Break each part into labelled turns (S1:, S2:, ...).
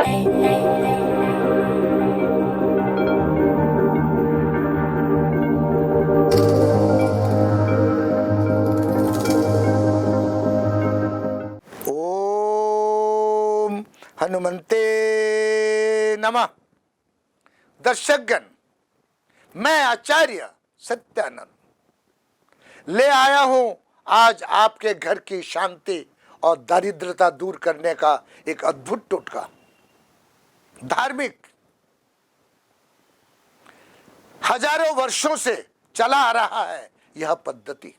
S1: हनुमंते नमः। दर्शकगण, मैं आचार्य सत्यानंद। ले आया हूँ आज आपके घर की शांति और दारिद्रता दूर करने का एक अद्भुत टोटका। धार्मिक हजारों वर्षों से चला आ रहा है यह पद्धति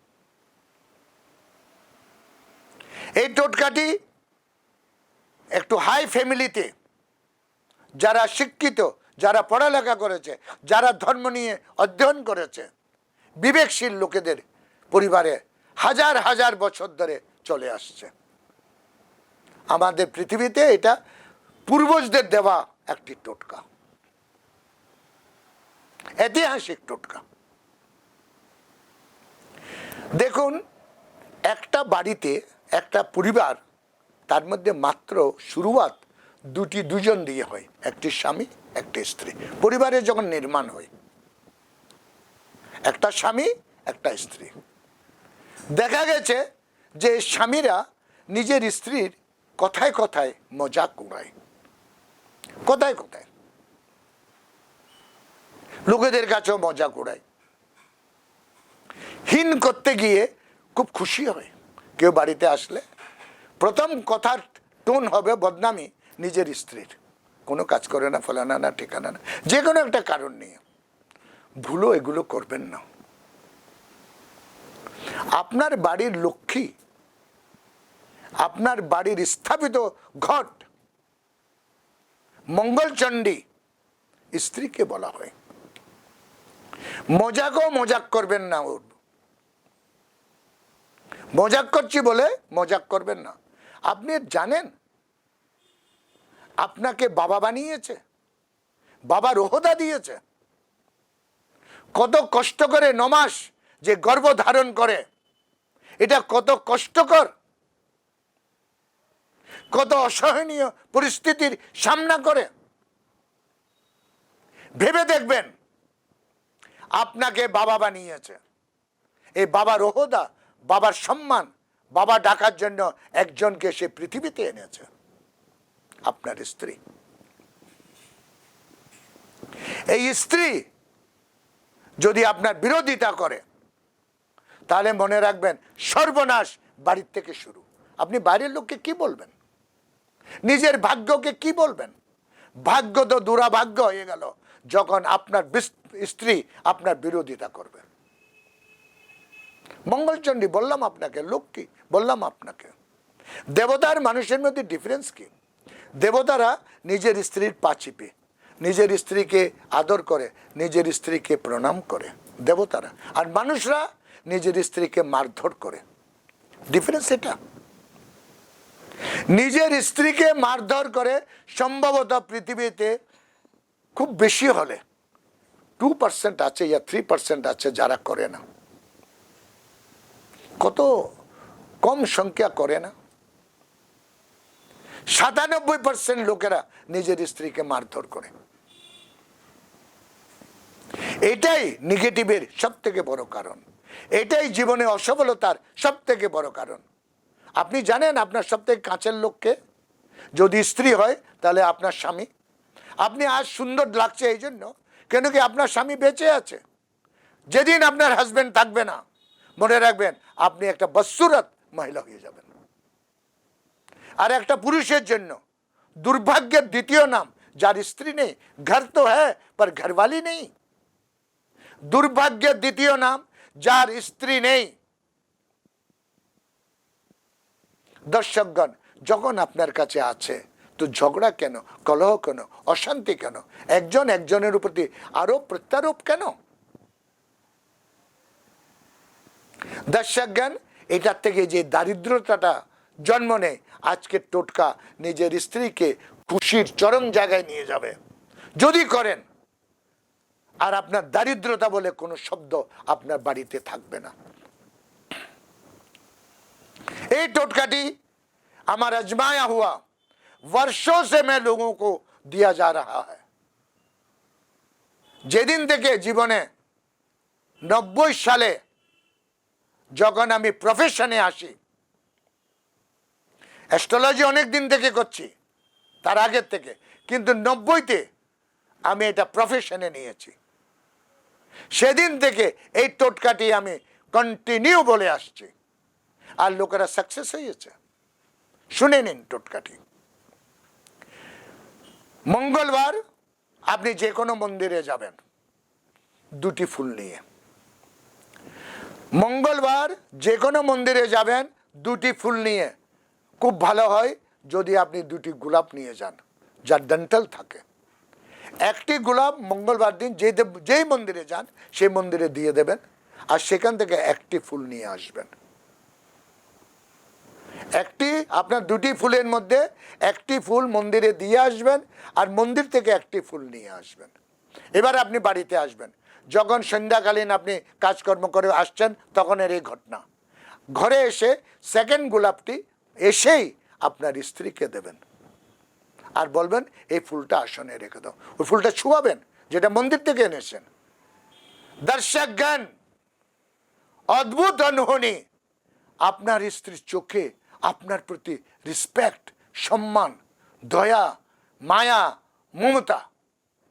S1: এই টোটকাটি একটু হাই ফ্যামিলিতে যারা শিক্ষিত যারা পড়ালেখা করেছে যারা ধর্ম নিয়ে অধ্যয়ন করেছে বিবেকশীল লোকেদের পরিবারে হাজার হাজার বছর ধরে চলে আসছে আমাদের পৃথিবীতে এটা পূর্বজদের দেওয়া একটি টোটকা। ঐতিহাসিক টোটকা। দেখুন, একটা বাড়িতে একটা পরিবার, তার মধ্যে মাত্র শুরুয়াত দুটি দুজন দিয়ে হয়, একটি স্বামী, একটি স্ত্রী। পরিবারে যখন নির্মাণ হয়, একটা স্বামী, একটা স্ত্রী। দেখা গেছে যে স্বামীরা নিজের স্ত্রীর কথায় কথায় মজা উড়ায়। কোথায় কোথায়? লোকেদের কাছেও মজাক উড়ায় হীন করতে গিয়ে খুব খুশি হয়। কেউ বাড়িতে আসলে প্রথম কথার টোন হবে বদনামি নিজের স্ত্রীর। কোনো কাজ করে না, ফলানা না, ঠিকানা না। যে কোনো একটা কারণ নিয়ে। ভুলো এগুলো করবেন না। আপনার বাড়ির লক্ষ্মী, আপনার বাড়ির স্থাপিত ঘট মঙ্গলচণ্ডী, স্ত্রীকে বলা হয়। মজাকও মজাক করবেন না ওর। মজাক করছি বলে মজাক করবেন না। আপনি জানেন? আপনাকে বাবা বানিয়েছে। বাবা রোহদা দিয়েছে। কত কষ্ট করে নমাস যে গর্ভ ধারণ করে। এটা কত কষ্টকর। কত অসহনীয় পরিস্থিতির সামনা করে। ভেবে দেখবেন, আপনাকে বাবা বানিয়েছে। এই বাবা রোহদা, বাবার সম্মান, বাবা ডাকার জন্য একজনকে সে পৃথিবীতে এনেছে। আপনার স্ত্রী। এই স্ত্রী যদি আপনার বিরোধিতা করে, তাহলে মনে রাখবেন সর্বনাশ বাড়ির থেকে শুরু। আপনি বাইরের লোককে কি বলবেন? নিজের ভাগ্যকে কি বলবেন? ভাগ্য তো দুরাভাগ্য হয়ে গেল। যখন আপনার স্ত্রী আপনার বিরোধিতা করবে। মঙ্গলচণ্ডী, বললাম আপনাকে লক্ষ্মী বললাম আপনাকে। দেবতার মানুষের মধ্যে ডিফারেন্স কি? দেবতারা নিজের স্ত্রীর পা চিপে, নিজের স্ত্রীকে আদর করে, নিজের স্ত্রীকে প্রণাম করে, দেবতারা। আর মানুষরা নিজের স্ত্রীকে মারধর করে। ডিফারেন্স এটা। নিজের স্ত্রীকে মারধর করে সম্ভবত পৃথিবীতে খুব বেশি হলে টু পার্সেন্ট আছে ইয়া থ্রি পার্সেন্ট আছে যারা করে না। কত কম সংখ্যা করে না। সাতানব্বই পার্সেন্ট লোকেরা নিজের স্ত্রীকে মারধর করে। এটাই নেগেটিভের সব থেকে বড় কারণ। এটাই জীবনে অসফলতার সব থেকে বড় কারণ। আপনি জানেন আপনার সব থেকে কাছের লোককে? যদি স্ত্রী হয়, তাহলে আপনার স্বামী। আপনি আজ সুন্দর লাগছে এই জন্য কেন কি আপনার স্বামী বেঁচে আছে? যেদিন আপনার হাজব্যান্ড থাকবে না, মনে রাখবেন, আপনি একটা বৎসুরত মহিলা হয়ে যাবেন। আর একটা পুরুষের জন্য, দুর্ভাগ্যের দ্বিতীয় নাম, যার স্ত্রী নেই, ঘর তো হ্যাঁ পর ঘরওয়ালি নেই। দুর্ভাগ্যের দ্বিতীয় নাম, যার স্ত্রী নেই দর্শকগণ যখন আপনার কাছে আছে। তো ঝগড়া কেন? কলহ কেন? অশান্তি কেন? একজন একজনের প্রতি আরোপ প্রত্যারোপ কেন? দর্শকগণ, এটার থেকে যে দারিদ্রতাটা জন্ম নেয় আজকের টোটকা নিজের স্ত্রীকে খুশির চরম জায়গায় নিয়ে যাবে। যদি করেন, আর আপনার দারিদ্রতা বলে কোনো শব্দ আপনার বাড়িতে থাকবে না। এই টোটকাটি আমার আজমায়া হুয়া वर्षों से मैं लोगों को दिया जा रहा है যেদিন থেকে জীবনে নব্বই সালে যখন আমি প্রফেশনে আসি অ্যাস্ট্রোলজি অনেক দিন থেকে করছি তার আগের থেকে কিন্তু নব্বইতে আমি এটা প্রফেশনে নিয়েছি সেদিন থেকে এই টোটকাটি আমি কন্টিনিউ বলে আসছি আর লোকেরা সাকসেস হয়েছে। শুনে নিন টোটকাটি। মঙ্গলবার আপনি যে কোনো মন্দিরে যাবেন, দুটি ফুল নিয়ে। মঙ্গলবার যে কোনো মন্দিরে যাবেন, দুটি ফুল নিয়ে। খুব ভালো হয় যদি আপনি দুটি গোলাপ নিয়ে যান, যার ডেন্টাল থাকে। একটি গোলাপ মঙ্গলবার দিন যে যেই মন্দিরে যান, সেই মন্দিরে দিয়ে দেবেন আর সেখান থেকে একটি ফুল নিয়ে আসবেন। একটি, আপনার দুটি ফুলের মধ্যে একটি ফুল মন্দিরে দিয়ে আসবেন আর মন্দির থেকে একটি ফুল নিয়ে আসবেন। এবার আপনি বাড়িতে আসবেন। যখন সন্ধ্যাকালীন আপনি কাজকর্ম করে আসছেন, তখন এর এই ঘটনা। ঘরে এসে সেকেন্ড গোলাপটি এসেই আপনার স্ত্রীকে দেবেন। আর বলবেন, এই ফুলটা আসনে রেখে দাও। ওই ফুলটা ছুয়াবেন যেটা মন্দির থেকে এনেছেন। দর্শক জ্ঞান অদ্ভুত অনুভূতি। আপনার স্ত্রীর চোখে আপনার প্রতি রেসপেক্ট সম্মান, দয়া, মায়া, মমতা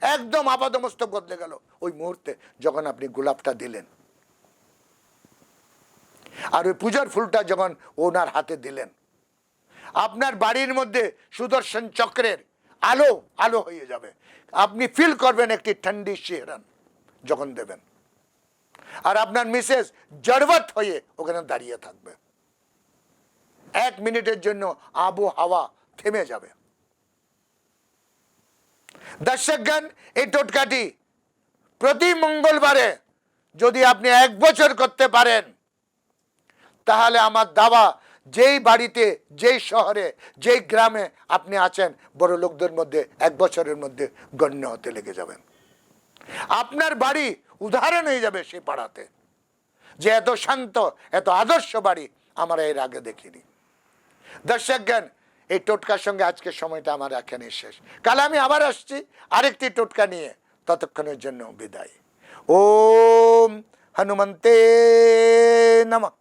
S1: একদম আপাদমস্তক বদলে গেল ওই মুহূর্তে যখন আপনি গোলাপটা দিলেন। আর ওই পূজার ফুলটা যখন ওনার হাতে দিলেন। আপনার বাড়ির মধ্যে সুদর্শন চক্রের আলো আলো হয়ে যাবে। আপনি ফিল করবেন একটি ঠান্ডি শিহরণ যখন দেবেন। আর আপনার মিসেস জড়বত হয়ে ওখানে দাঁড়িয়ে থাকবে। এক মিনিটের জন্য আবহাওয়া থেমে যাবে। দর্শকগণ, এই টোটকাটি প্রতি মঙ্গলবারে যদি আপনি এক বছর করতে পারেন, তাহলে আমার দাবা যেই বাড়িতে, যেই শহরে, যেই গ্রামে আপনি আছেন, বড় লোকদের মধ্যে, এক বছরের মধ্যে গণ্য হতে লেগে যাবেন আপনার বাড়ি উদাহরণ হয়ে যাবে সেই পাড়াতে, যে এত শান্ত, এত আদর্শ বাড়ি আমরা এর আগে দেখিনি। দর্শক জ্ঞান এই টোটকার সঙ্গে আজকের সময়টা আমার এখানে শেষ। কাল আমি আবার আসছি, আরেকটি টোটকা নিয়ে ততক্ষণের জন্য বিদায়। ওম হনুমন্তে নমঃ।